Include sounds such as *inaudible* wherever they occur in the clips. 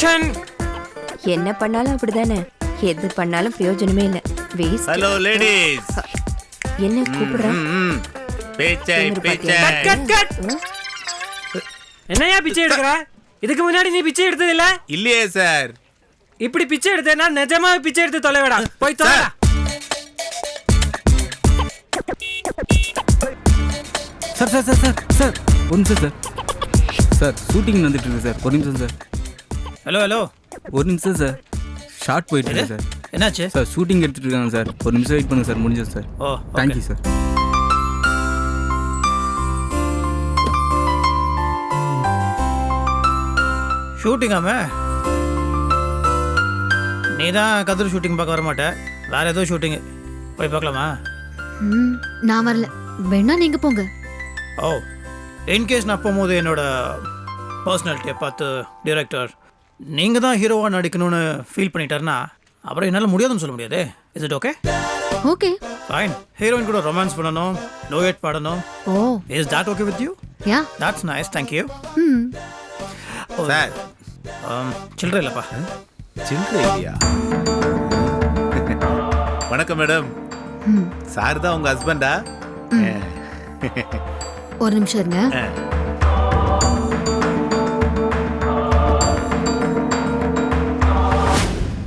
Action என்ன பண்ணாலும் அப்படிதானே? எது பண்ணாலும் பிரயோஜனமே இல்ல. வேஸ்ட் ஹலோ லேடிஸ் என்ன கூப்பிடுற? பேச்சை பேச்சை. என்னையா பிச்சை எடுக்கிற? இதுக்கு முன்னாடி நீ பிச்சை எடுத்தது இல்ல? இல்லையே சார் இப்படி பிச்சை எடுத்தேன்னா நிஜமா பிச்சை எடுத்து தொலைவிடா. போய் தொலை sir sir sir sir sir ஒரு நிமிஷம் சார் சார் ஷூட்டிங் வந்துட்டு இருக்கு சார் ஒரு நிமிஷம் சார் ஹலோ ஹலோ ஒரு நிமிஷம் சார் ஷார்ட் போயிட்டு இருக்கு சார் என்னாச்சு? சார் ஷூட்டிங் எடுத்துட்டு இருக்காங்க சார் ஒரு நிமிஷம் வெயிட் பண்ணுங்க சார் முடிஞ்சது சார் ஓ தேங்க்யூ சார் ஷூட்டிங்காம நீ தான் கதிர் ஷூட்டிங் பார்க்க வர மாட்ட வேற ஏதோ ஷூட்டிங் போய் பார்க்கலாமா? ம், நான் வரல. வேணா நீங்க போங்க. ஓ இன்கேஸ் நான் போகும்போது என்னோட பர்சனாலிட்டியை பார்த்து டிரெக்டர் நீங்கள் தான் ஹீரோவாக நடிக்கணும்னு ஃபீல் பண்ணிட்டாருன்னா அப்புறம் என்னால் முடியாதுன்னு சொல்ல முடியாது. Is it okay okay fine heroine கூட ரொமான்ஸ் பண்ணணும் லோயட் பாடணும். ஓ. Is that okay with you yeah that's nice thank you hmm sir சில்லற இல்லைப்பா. சில்லறை இல்லையா? *laughs* வணக்கம் மேடம் சார் தான் உங்க ஹஸ்பண்டா *laughs* ஒரு நிமிஷம் இருங்க.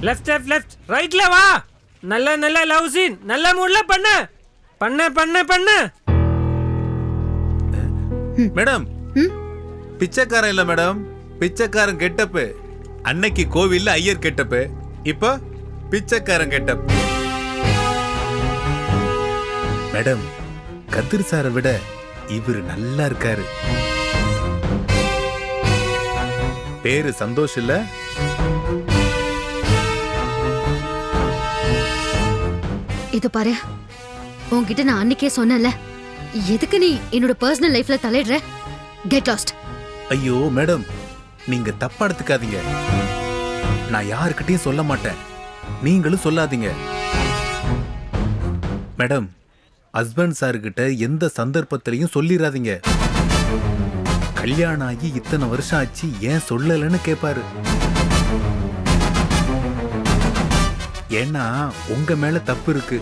லெஃப்ட் லெஃப்ட் லெஃப்ட் ரைட்ல வா. நல்ல நல்ல லவ் சீன் நல்ல மூட்ல பண்ண. பண்ண பண்ண பண்ண. மேடம். பிச்சைக்காரன் இல்ல மேடம். பிச்சைக்காரன் கெட்டப்பு. அன்னைக்கு கோவில்ல ஐயர் கெட்டப்பு. இப்போ பிச்சைக்காரன் கெட்டப். மேடம் கதிர் சாரை விட இவர் நல்லா இருக்காரு. பேரு சந்தோஷ் இல்லை? இது பாரு. உன்கிட்ட நான் அன்னைக்கே சொன்னேன்ல எதுக்கு நீ என்னோட பர்சனல் லைஃப்ல தலையிடுற? கெட் லாஸ்ட் ஐயோ மேடம் நீங்க தப்பா எடுத்துக்காதீங்க. நான் யாருக்கிட்டையும் சொல்ல மாட்டேன். நீங்களும் சொல்லாதீங்க. மேடம் ஹஸ்பண்ட் சார்கிட்ட எந்த சந்தர்ப்பத்திலையும் சொல்லிடாதீங்க கல்யாணம் ஆகி இத்தனை வருஷம் ஆச்சு ஏன் சொல்லலைன்னு கேட்பாரு ஏன்னா உங்க மேல தப்பு இருக்கு.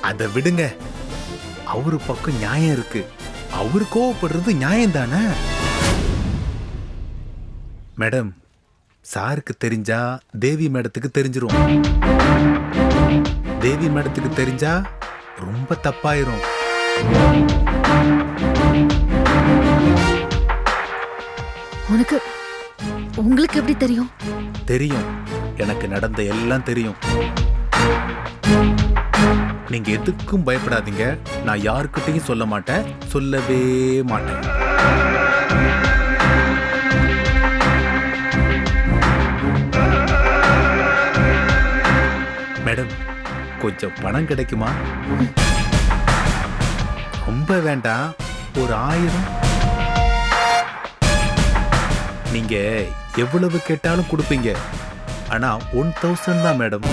அதை விடுங்க. அவரு பக்கம் நியாயம் இருக்கு. அவரு கோவப்படுறது நியாயம் தானே மேடம் சாருக்கு தெரிஞ்சா தேவி மேடத்துக்கு தெரிஞ்சிரும். தேவி மேடத்துக்கு தெரிஞ்சா ரொம்ப தப்பாயிரும். உனக்கு உங்களுக்கு எப்படி தெரியும்? தெரியும். எனக்கு நடந்த எல்லாம் தெரியும். நீங்க எதுக்கும் பயப்படாதீங்க. நான் யாருக்கிட்டையும் சொல்ல மாட்டேன். சொல்லவே மாட்டேன். மேடம் கொஞ்சம் பணம் கிடைக்குமா? ரொம்ப வேண்டாம். ஒரு ஆயிரம். நீங்க எவ்வளவு கேட்டாலும் கொடுப்பீங்க. ஆனா ஒன் தௌசண்ட் தான் மேடம்.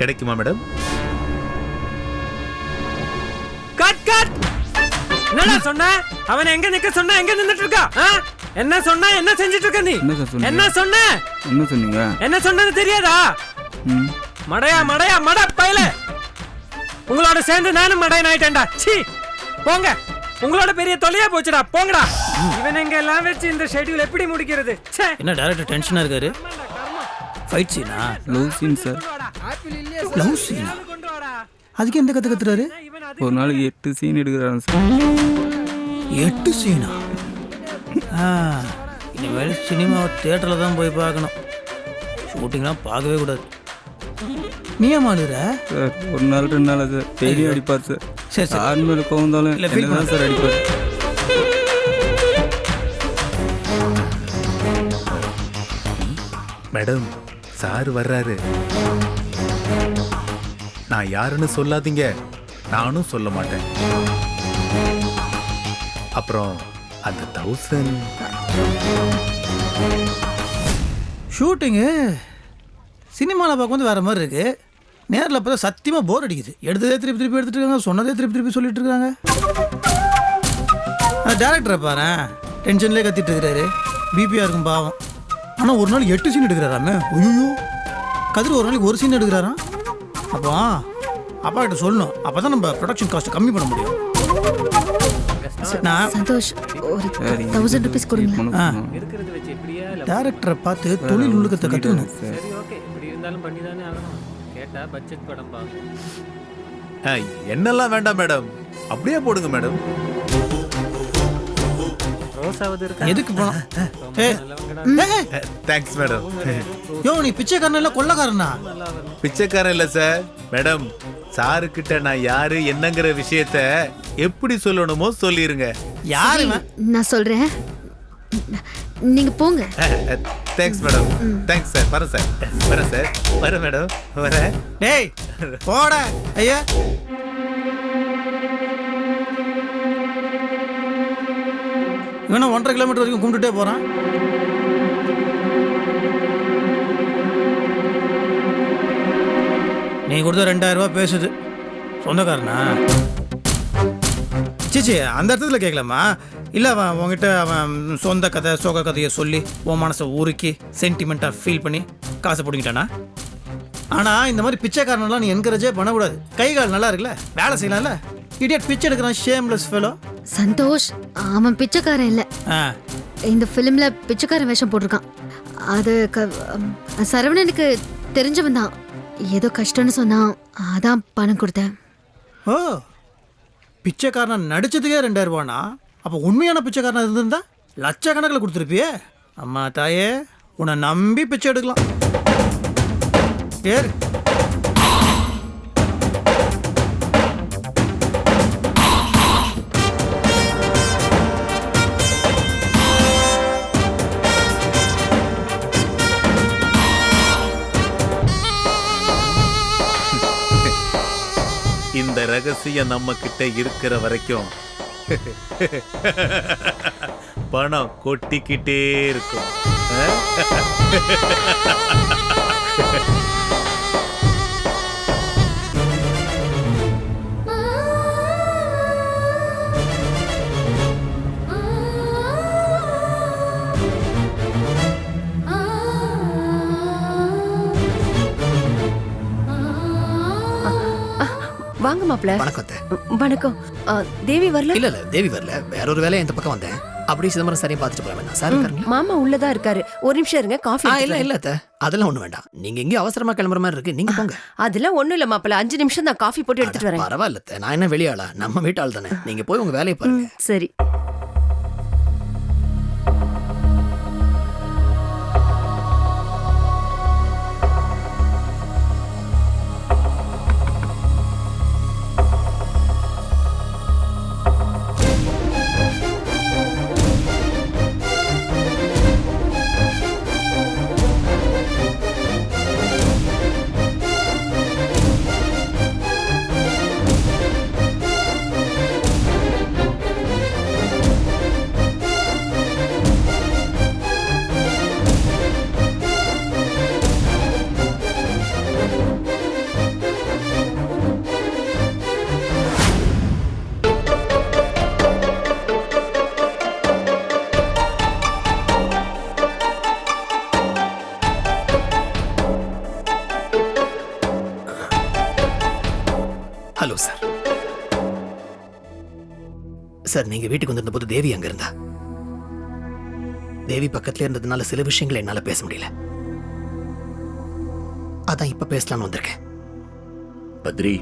கிடைக்குமா மேடம்? கட் கட் என்னடா சொன்ன? அவன் எங்க நிக்க சொன்னா எங்க நின்னுட்டு இருக்கா? என்ன சொன்னா என்ன செஞ்சுட்டு இருக்க நீ? என்ன சொன்ன? என்ன சொன்னீங்க? என்ன சொன்னது தெரியாதா? மடையா மடையா மட பயல! உங்களோட சேர்ந்து நானும் மடையன் ஆயிட்டேன்டா. சீ போங்க. உங்களோட பெரிய தொலையா போச்சுடா. போங்கடா. இவன் எங்க எல்லாம் வச்சு இந்த ஷெட்யூல் எப்படி முடிக்கிறது? ச்சே. என்ன டேரக்டர் டென்ஷனாக இருக்காரு? ஃபைட் சீனா லவ் சீன் சார் லவ் சீனா கொண்டு வாடா அதுக்கு எந்த கற்று கத்துறாரு? அது ஒரு நாளைக்கு எட்டு சீன் எடுக்கிறாங்க சார் எட்டு சீனா ஆ இனிமேல் சினிமாவை தேட்டரில் தான் போய் பார்க்கணும். ஷூட்டிங்லாம் பார்க்கவே கூடாது. நீ ஏன் மாடுற சார் ஒரு நாள் ரெண்டு நாள் சார் டெய்லி அடிப்பார் சார் சரி. மேலே கோவந்தாலும் இல்ல, சார் அடிப்பார்? மேடம் சார் வர்றாரு. நான் யாருன்னு சொல்லாதீங்க. நானும் சொல்ல மாட்டேன். அப்புறம் அந்த தௌசண்ட் ஷூட்டிங்கு சினிமாவில் பார்க்கும்போது வேறு மாதிரி இருக்குது நேரில் பார்த்தா சத்தியமாக போர் அடிக்குது. எடுத்ததே திருப்பி திருப்பி எடுத்துகிட்டு இருக்காங்க சொன்னதே திருப்பி திருப்பி சொல்லிட்டு இருக்காங்க டேரக்டரை பாரு டென்ஷன்லேயே கத்திட்டு இருக்கிறாரு. பிபியாக இருக்கும் பாவம். ஆனால் ஒரு நாள் எட்டு சீன் எடுக்கிறாராமே ஐயோ கதிர் ஒரு நாளைக்கு ஒரு சீன் எடுக்கிறாராம் அப்போ அப்பா கிட்ட சொல்லணும். அப்போ தான் நம்ம ப்ரொடக்ஷன் காஸ்ட் கம்மி பண்ண முடியும். நான் சந்தோஷ் ஒரு தௌசண்ட் ருபீஸ் கொடுங்களேன். ஆ. இருக்கிறத வச்சு எப்படியா டேரக்டரை பார்த்து தொழில் நுணுக்கத்தை கற்றுக்கணும் சரி. ஓகே. இப்படி இருந்தாலும் பண்ணி தானே ஆகணும். கேட்டா பட்ஜெட் படம் பா ஆ, என்னெல்லாம் வேண்டாம் மேடம். அப்படியே போடுங்க மேடம். எதுக்கு போனோம் தேங்க்ஸ் மேடம் யோ நீ பிச்சைக்காரன் இல்லை கொள்ளக்காரனா? பிச்சைக்காரன் இல்ல சார் மேடம் சாரு கிட்ட நான் யாரு என்னங்கிற விஷயத்த எப்படி சொல்லணுமோ சொல்லிருங்க. யாரு? நான் சொல்றேன். நீங்க போங்க. தேங்க்ஸ் மேடம் தேங்க்ஸ் சார் வரேன் சார் வரேன் சார் வரேன் மேடம் வரேன். டேய் போட ஐயா. இவனும் ஒன்றரை கிலோமீட்டர் வரைக்கும் கும்பிட்டுட்டே போகிறான் நீ கொடுத்த ரெண்டாயிரம் ரூபாய் பேசுது. சொந்தக்காரனா? சீச்சி அந்த இடத்துல கேட்கலாமா இல்லை அவன் உங்ககிட்ட அவன் சொந்த கதை சோக கதையை சொல்லி உன் மனசை உருக்கி சென்டிமெண்ட்டாக ஃபீல் பண்ணி காசை பிடிங்கிட்டானா? ஆனால் இந்த மாதிரி பிச்சைக்காரனெல்லாம் நீ என்கரேஜே பண்ணக்கூடாது. கை கால் நல்லா இருக்குல்ல? வேலை செய்யலாம்ல? இடியட் பிச்சை எடுக்கிறான் ஷேம்லெஸ் ஃபெலோ சந்தோஷ் அவன் பிச்சைக்காரன் இல்ல. இந்த ஃபிலிம்ல பிச்சைக்காரன் வேஷம் போட்டிருக்கான். அது க- சரவணனுக்கு தெரிஞ்சவன் தான். ஏதோ கஷ்டம்னு சொன்னான் அதான் பணம் கொடுத்தேன். ஓ பிச்சைக்காரன் நடிச்சதுக்கே ரெண்டாயிரம் ரூபானா அப்போ உண்மையான பிச்சைக்காரன் இருந்திருந்தா லட்சக்கணக்கில் கொடுத்துருப்பியே. அம்மா தாயே உன்னை நம்பி பிச்சை எடுக்கலாம். ஏறு. ரகசியம் நம்ம கிட்ட இருக்கிற வரைக்கும் பணம் கொட்டிக்கிட்டே இருக்கும். வாங்க மாப்ள வணக்கம். வணக்கம். தேவி வரல? இல்ல இல்ல தேவி வரல. வேற ஒரு வேலையை இந்த பக்கம் வந்தேன். அப்படியே சிதம்பரம் சரியும் பார்த்துட்டு போறேன் நான் சார் மாமா உள்ளதா இருக்காரு. ஒரு நிமிஷம் இருங்க காஃபி இல்ல இல்ல. அதெல்லாம் ஒண்ணு வேண்டாம். நீங்க எங்கேயும் அவசரமா கிளம்புற மாதிரி இருக்கு. நீங்க போங்க. அதெல்லாம் ஒண்ணும் இல்ல மாப்பிள அஞ்சு நிமிஷம் தான் காஃபி போட்டு எடுத்துட்டு வரேன். பரவாயில்ல. நான் என்ன வெளியாளா? நம்ம வீட்டாள் தானே நீங்க போய் உங்க வேலையை பாருங்க. சரி. Hello sir. சார் நீங்க வீட்டுக்கு வந்திருந்த போது தேவி அங்க இருந்தா. தேவி பக்கத்துல இருந்ததுனால சில விஷயங்களை என்னால பேச முடியல. அதான் இப்ப பேசலாம்னு வந்திருக்கேன். பத்ரி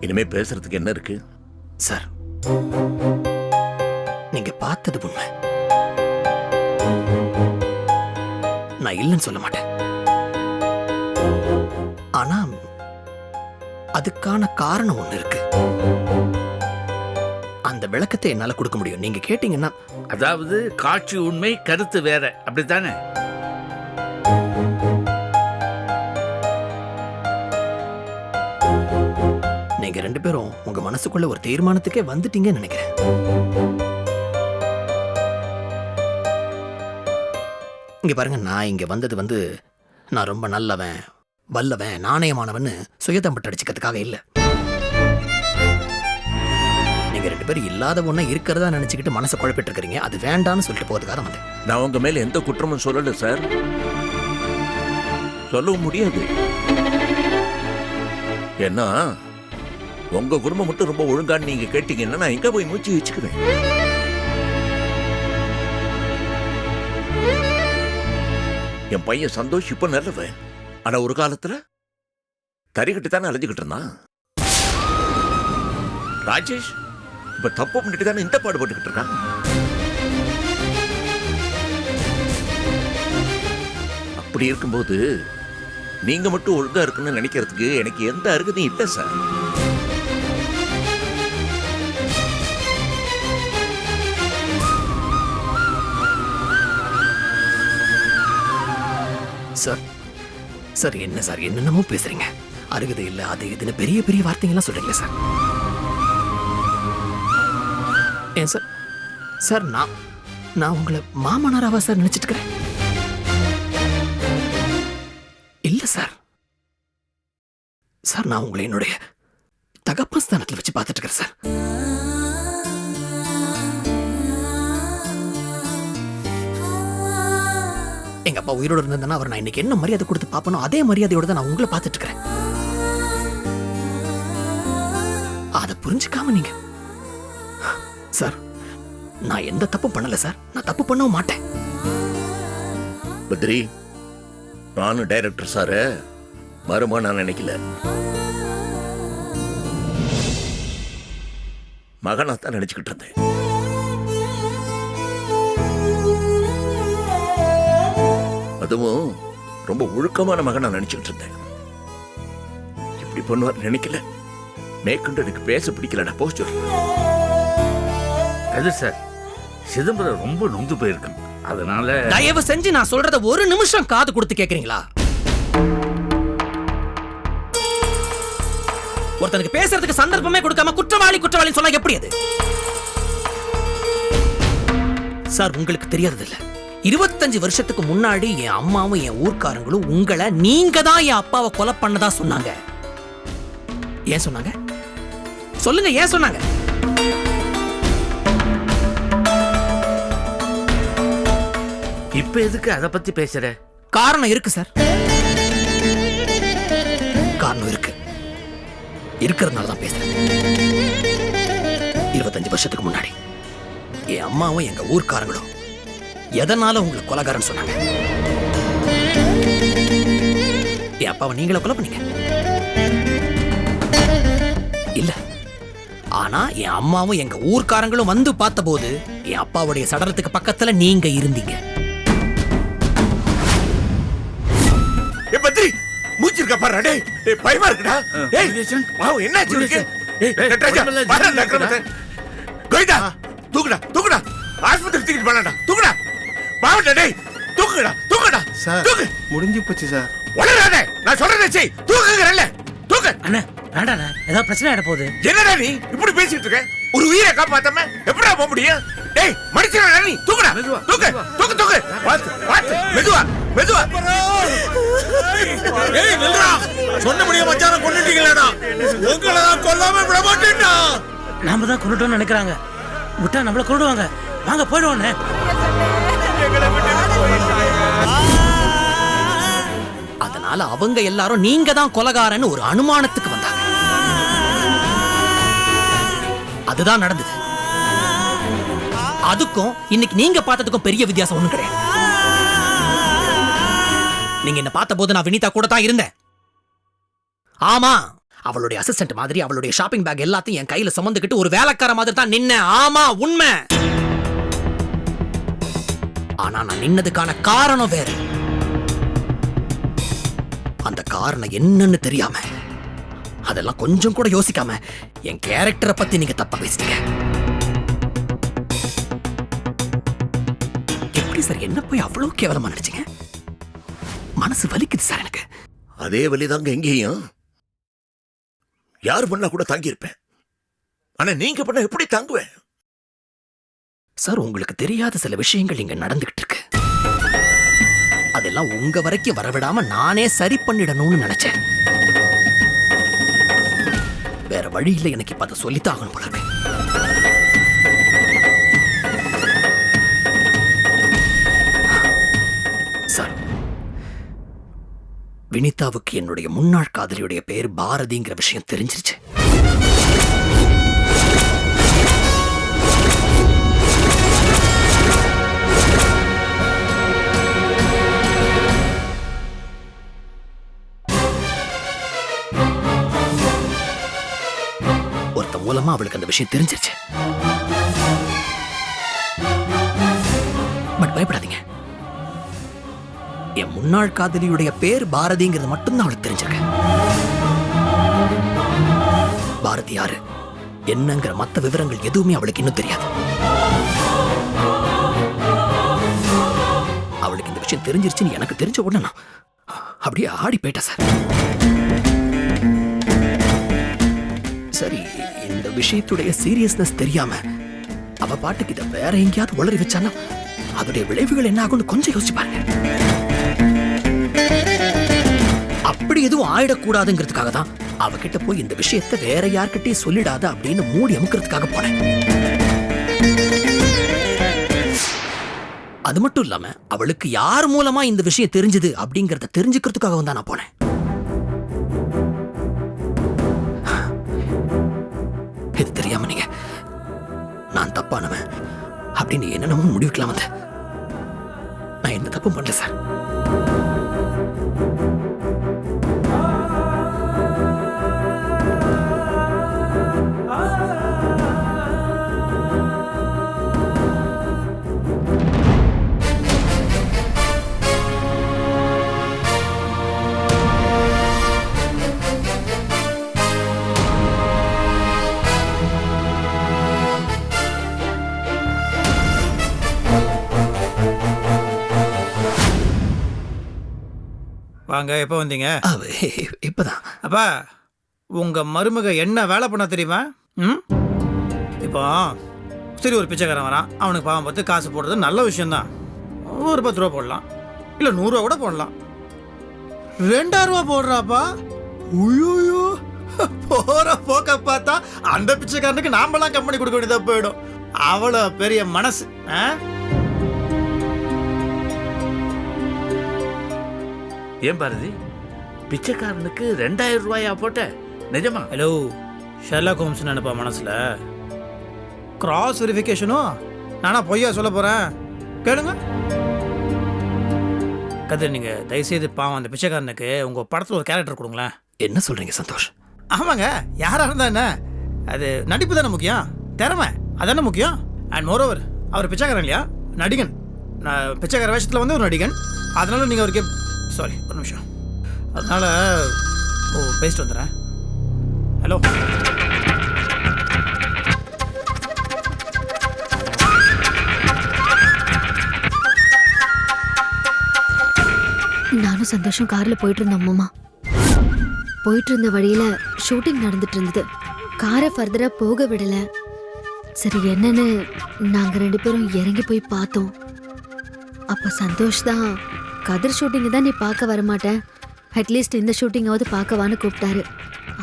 இனிமே பேசுறதுக்கு என்ன இருக்கு? சார் நீங்க பார்த்தது உண்மை. நான் இல்லைன்னு சொல்ல மாட்டேன். அதுக்கான காரணம் ஒண்ணு இருக்கு. அந்த விளக்கத்தை என்னால கொடுக்க முடியும். நீங்க கேட்டீங்கன்னா. அதாவது காட்சி உண்மை கருத்து வேற. அப்படித்தானே? நீங்க ரெண்டு பேரும் உங்க மனசுக்குள்ள ஒரு தீர்மானத்துக்கே வந்துட்டீங்கன்னு நினைக்கிறேன். இங்க பாருங்க நான் இங்க வந்தது வந்து நான் ரொம்ப நல்லவன் வல்லவன் நாணயமானவன்னு சுயதம்பட்டு அடிச்சுக்கிறதுக்காக இல்லை. நீங்க ரெண்டு பேரும் இல்லாத ஒண்ணா இருக்கிறதா நினைச்சுக்கிட்டு மனசை குழப்பிட்டு இருக்கீங்க அது வேண்டாம்னு சொல்லிட்டு போறதுக்காக வந்தேன். நான் உங்க மேல எந்த குற்றமும் சொல்லல சார். சொல்லவும் முடியாது. ஏன்னா உங்க குடும்பம் மட்டும் ரொம்ப ஒழுங்கான்னு நீங்க கேட்டீங்கன்னா நான் எங்க போய் மூச்சு வச்சுக்குவேன்? என் பையன் சந்தோஷ் இப்ப நல்லவன். ஆனா ஒரு காலத்துல தறிக்கிட்டு தானே அலைஞ்சுக்கிட்டு இருந்தான். ராஜேஷ் இப்ப தப்பு பண்ணிட்டு தானே இந்த பாடுபட்டுக்கிட்டு இருக்கான்? அப்படி இருக்கும்போது நீங்க மட்டும் ஒழுங்கா இருக்குன்னு நினைக்கிறதுக்கு எனக்கு எந்த அருகதையும் இல்லை சார். சார் சார் என்ன சார் என்னென்னமோ பேசுறீங்க? அருகதை இல்லை அது இதுன்னு பெரிய பெரிய வார்த்தைங்கெல்லாம் சொல்றீங்களே சார். ஏன் சார்? சார் நான் நான் உங்களை மாமனாராவா சார் நினைச்சிட்டு இருக்கிறேன் இல்ல சார். சார் நான் உங்களை என்னுடைய தகப்பன் ஸ்தானத்தில் வச்சு பார்த்துட்டு இருக்கிறேன் சார். எங்க அப்பா உயிரோடு இருந்ததுன்னா அவர் நான் இன்னைக்கு என்ன மரியாதை கொடுத்து பார்ப்பனோ அதே மரியாதையோடு தான் நான் உங்களை பார்த்துட்டு இருக்கிறேன் அதை புரிஞ்சுக்காம நீங்க. சார் நான் எந்த தப்பு பண்ணல சார். நான் தப்பு பண்ணவும் மாட்டேன். பத்ரி நானும் டைரக்டர் சாரு மருமா நான் நினைக்கல. மகனா தான் நினைச்சுக்கிட்டு இருந்தேன். அதுவும் ரொம்ப ஒழுக்கமான மகனா நினைச்சுக்கிட்டு இருந்தேன். இப்படி பண்ணுவார் நினைக்கல. மேற்கொண்டு எனக்கு பேச பிடிக்கலடா போஸ்டர் அது சார் சிதம்பரம் ரொம்ப நொந்து போயிருக்கு அதனால தயவு செஞ்சு நான் சொல்றத ஒரு நிமிஷம் காது கொடுத்து கேக்குறீங்களா? ஒருத்தனுக்கு பேசுறதுக்கு சந்தர்ப்பமே கொடுக்காம குற்றவாளி குற்றவாளின்னு சொன்னா எப்படி அது? சார் உங்களுக்கு தெரியாதது இல்ல இருபத்தஞ்சு வருஷத்துக்கு முன்னாடி என் அம்மாவும் என் ஊர்க்காரங்களும் உங்களை நீங்க தான் என் அப்பாவை கொலை பண்ணதா சொன்னாங்க. ஏன் சொன்னாங்க? சொல்லுங்க ஏன் சொன்னாங்க? இப்ப எதுக்கு அதை பத்தி பேசுற? காரணம் இருக்கு சார். காரணம் இருக்கு. இருக்கிறதுனால தான் பேசுறேன். இருபத்தஞ்சு வருஷத்துக்கு முன்னாடி என் அம்மாவும் எங்க ஊர்க்காரங்களும் எதனால உங்களை கொலகாரன்னு சொன்னாங்க? என் அப்பாவை நீங்களே கொலை பண்ணீங்க. இல்ல. ஆனா என் அம்மாவும் எங்க ஊர்க்காரங்களும் வந்து பார்த்தபோது என் அப்பாவுடைய சடலத்துக்கு பக்கத்துல நீங்க இருந்தீங்க. ஏ பத்ரி மூச்சு இருக்கா பாரு டேய் ஏய் பயமா இருக்குடா. ஏய் ஏய் நட்ராஜா பாரு நட்ராஜா கோயிடா தூக்குடா தூக்குடா. ஆஸ்பத்திரி தூக்கிட்டு போனாடா தூக்குடா. பாவடா டேய் தூக்குடா தூக்குடா சார் தூக்கு முடிஞ்சு போச்சு சார். உளறாதே நான் சொல்றதை செய். தூக்குங்கறல்ல தூக்கு அண்ணா வேண்டாண்ணா ஏதாவது பிரச்சனை ஆயிட போகுது. என்னடா நீ இப்படி பேசிட்டு இருக்க? ஒரு உயிரை காப்பாத்தாம எப்படா போக முடியும்? டேய் மனுஷனா நீ? தூக்குடா தூக்கு தூக்கு தூக்கு பாத்து பாத்து மெதுவா மெதுவா. ஏய் நில்றா. சொன்ன முடியும் மச்சான கொன்னுட்டீங்களடா. உங்களை நான் கொல்லாம விட மாட்டேன்டா. நாம தான் கொண்டுட்டோம்னு நினைக்கிறாங்க. விட்டா நம்மள கொண்டுடுவாங்க வாங்க அதனால அவங்க எல்லாரும் நீங்க தான் கொலகாரன்னு ஒரு அனுமானத்துக்கு வந்தாங்க. அதுதான் நடந்தது. அதுக்கும் இன்னைக்கு நீங்க பார்த்ததுக்கும் பெரிய வித்தியாசம் ஒண்ணும் கிடையாது. நீங்க என்ன பார்த்த போது நான் வினிதா கூட தான் இருந்தேன். ஆமா அவளுடைய அசிஸ்டன்ட் மாதிரி அவளுடைய ஷாப்பிங் பேக் எல்லாத்தையும் என் கையில சுமந்துக்கிட்டு ஒரு வேலைக்கார மாதிரி தான் நின்ன ஆமா உண்மை. ஆனா நான் நின்னதுக்கான காரணம் வேற. அந்த காரணம் என்னன்னு தெரியாம அதெல்லாம் கொஞ்சம் கூட யோசிக்காம என் கேரக்டரை பத்தி நீங்க தப்பா பேசிட்டீங்க. எப்படி சார் என்ன போய் அவ்வளவு கேவலமா நினைச்சீங்க மனசு வலிக்குது சார் எனக்கு. அதே வழிதாங்க எங்கேயும் யார் பண்ணா கூட தாங்கியிருப்பேன். ஆனா நீங்க பண்ண எப்படி தாங்குவேன்? சார் உங்களுக்கு தெரியாத சில விஷயங்கள் இங்க நடந்துகிட்டு இருக்கு அதெல்லாம் உங்க வரைக்கும் வரவிடாம நானே சரி பண்ணிடணும்னு நினைச்சேன். வேற வழி இல்லை எனக்கு இப்ப அதை சொல்லித்தாகணும் போல இருக்கு. சார் வினிதாவுக்கு என்னுடைய முன்னாள் காதலியுடைய பேர் பாரதிங்கிற விஷயம் தெரிஞ்சிருச்சு. ஒருத்த அவளுக்கு அந்த விஷயம் தெரிஞ்சிருச்சு. பட் பயப்படாதீங்க. என் முன்னாள் காதலியுடைய பேர் பாரதிங்கிறது மட்டும்தான் அவளுக்கு தெரிஞ்சிருக்கு. பாரதி யாரு? என்னங்கிற மத்த விவரங்கள் எதுவுமே அவளுக்கு இன்னும் தெரியாது. அவளுக்கு இந்த விஷயம் தெரிஞ்சிருச்சுன்னு எனக்கு தெரிஞ்ச உடனே நான் அப்படியே ஆடி போயிட்டேன் சார். சரி இந்த விஷயத்துடைய சீரியஸ்னஸ் தெரியாம அவ பாட்டுக்கு இதை வேற எங்கேயாவது உளறி வச்சானா? அதோடைய விளைவுகள் என்ன ஆகும்னு கொஞ்சம் யோசிச்சு பாருங்க. அப்படி எதுவும் ஆயிடக்கூடாதுங்கிறதுக்காக தான் அவகிட்ட போய் இந்த விஷயத்த வேற யார்கிட்டயும் சொல்லிடாத அப்படின்னு மூடி அமுக்கிறதுக்காக போனேன். அது மட்டும் இல்லாம அவளுக்கு யார் மூலமா இந்த விஷயம் தெரிஞ்சது அப்படிங்கறத தெரிஞ்சுக்கிறதுக்காக தான் நான் போனேன். தப்பானவன். அப்படின்னு என்னென்னமோ முடிவுக்கலாம் வந்தேன் நான் எந்த தப்பும் பண்ணல சார். வாங்க. எப்போ வந்தீங்க? இப்பதான். அப்பா உங்க மருமக என்ன வேலை பண்ண தெரியுமா? ம்? இப்போ சரி ஒரு பிச்சைக்காரன் வரான். அவனுக்கு பாவம் பார்த்து காசு போடுறது நல்ல விஷயம்தான். ஒரு பத்து ரூபா போடலாம். இல்லை நூறுரூவா கூட போடலாம். ரெண்டாயிரம் ரூபா போடுறாப்பா. உயோயோ போற போக்க பார்த்தா அந்த பிச்சைக்காரனுக்கு நாமெல்லாம் கம்பெனி கொடுக்க வேண்டியதா போயிடும். அவ்வளோ பெரிய மனசு ஆ? ஏன் பாரதி? பிச்சைக்காரனுக்கு ரெண்டாயிரம் ரூபாயா போட்ட? நிஜமா? ஹலோ ஷெர்லாக் ஹோம்ஸ் நினைப்பா மனசுல. கிராஸ் வெரிஃபிகேஷனும் நானா பொய்யா சொல்ல போறேன். கேளுங்க. கதிர் நீங்க தயவுசெய்து பாவம் அந்த பிச்சைக்காரனுக்கு உங்க படத்துல ஒரு கேரக்டர் கொடுங்களேன். என்ன சொல்றீங்க சந்தோஷ்? ஆமாங்க யாரா இருந்தா என்ன? அது நடிப்பு தானே முக்கியம்? திறமை அதானே முக்கியம்? அண்ட் மோரோவர் அவர் பிச்சைக்காரன் இல்லையா? நடிகன். நான் பிச்சைக்கார வேஷத்தில் வந்து ஒரு நடிகன். அதனால நீங்கள் அவருக்கு சாரி ஒரு நிமிஷம். அதனால் ஓ பேசிட்டு வந்துடுறேன். ஹலோ நானும் சந்தோஷம் காரில் போயிட்டு இருந்தோம் மாமா. போயிட்டு இருந்த வழியில ஷூட்டிங் நடந்துட்டு இருந்தது காரை ஃபர்தராக போக விடலை. சரி என்னன்னு நாங்கள் ரெண்டு பேரும் இறங்கி போய் பார்த்தோம். அப்போ சந்தோஷ் தான் கதிர் ஷூட்டிங் தான் நீ பார்க்க வரமாட்டேன் அட்லீஸ்ட் இந்த ஷூட்டிங்காவது பார்க்கவான்னு கூப்பிட்டாரு.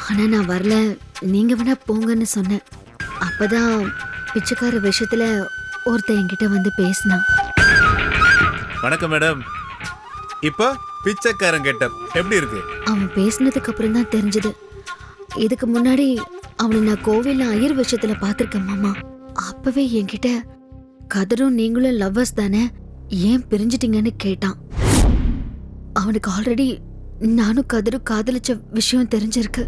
ஆனா நான் வரல. நீங்க வேணா போங்கன்னு சொன்னேன். அப்பதான் பிச்சைக்கார விஷயத்துல ஒருத்தன் என்கிட்ட வந்து பேசினான். வணக்கம் மேடம். இப்போ பிச்சைக்காரன் கெட்டப் எப்படி இருக்கு? அவன் பேசினதுக்கு அப்புறம் தான் தெரிஞ்சது. இதுக்கு முன்னாடி அவனை நான் கோவில்ல ஐயர் விஷயத்துல பார்த்திருக்கேன் மாமா. அப்பவே என்கிட்ட கதரும் நீங்களும் லவ்வர்ஸ் தானே? ஏன் பிரிஞ்சிட்டீங்கன்னு கேட்டான். அவனுக்கு ஆல்ரெடி நானும் கதரும் காதலிச்ச விஷயம் தெரிஞ்சிருக்கு.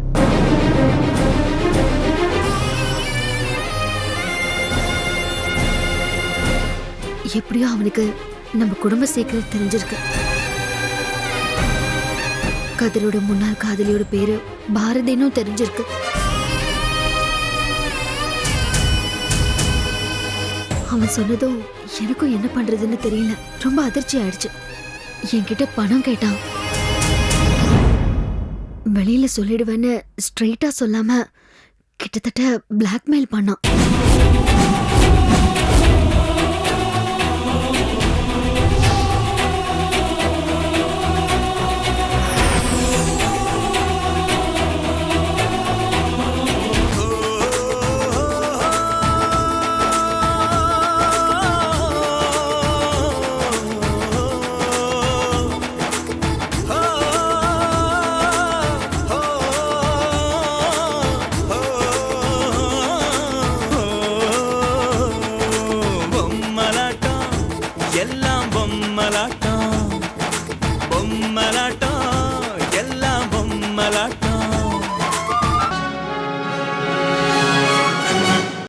எப்படியோ அவனுக்கு நம்ம குடும்ப சீக்கிரம் தெரிஞ்சிருக்கு. கதிரோட முன்னாள் காதலியோட பேரு பாரதினும் தெரிஞ்சிருக்கு. அவன் சொன்னதும் எனக்கும் என்ன பண்றதுன்னு தெரியல. ரொம்ப அதிர்ச்சி ஆயிடுச்சு. என்கிட்ட பணம் கேட்டான். வெளியில சொல்லிடுவேன்னு ஸ்ட்ரெயிட்டா சொல்லாம கிட்டத்தட்ட பிளாக்மெயில் பண்ணான்.